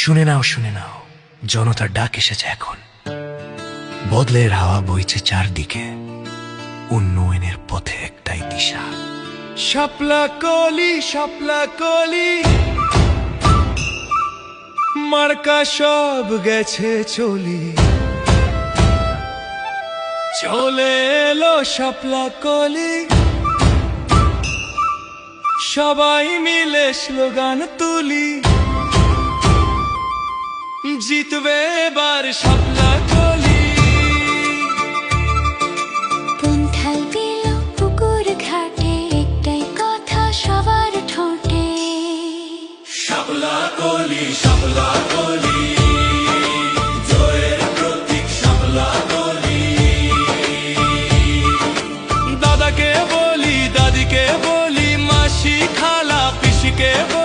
শুনে নাও শুনে নাও, জনতার ডাক এসেছে এখন। বদলের হাওয়া বইছে চারদিকে, উন্নয়নের পথে একটাই দিশা। শাপলা কলি শাপলা কলি, মার্কা সব গেছে চলি। চলে এলো শাপলা কলি, সবাই মিলে স্লোগান তুলি। জিতবে এবার শাপলা কলি। পন্থাল পেল পুকুর ঘাটে একটাই কথা সবার ঠোঁটে। শাপলা কলি শাপলা কলি। দাদাকে বলি দাদিকে বলি মাসি খালা পিসিকে বলি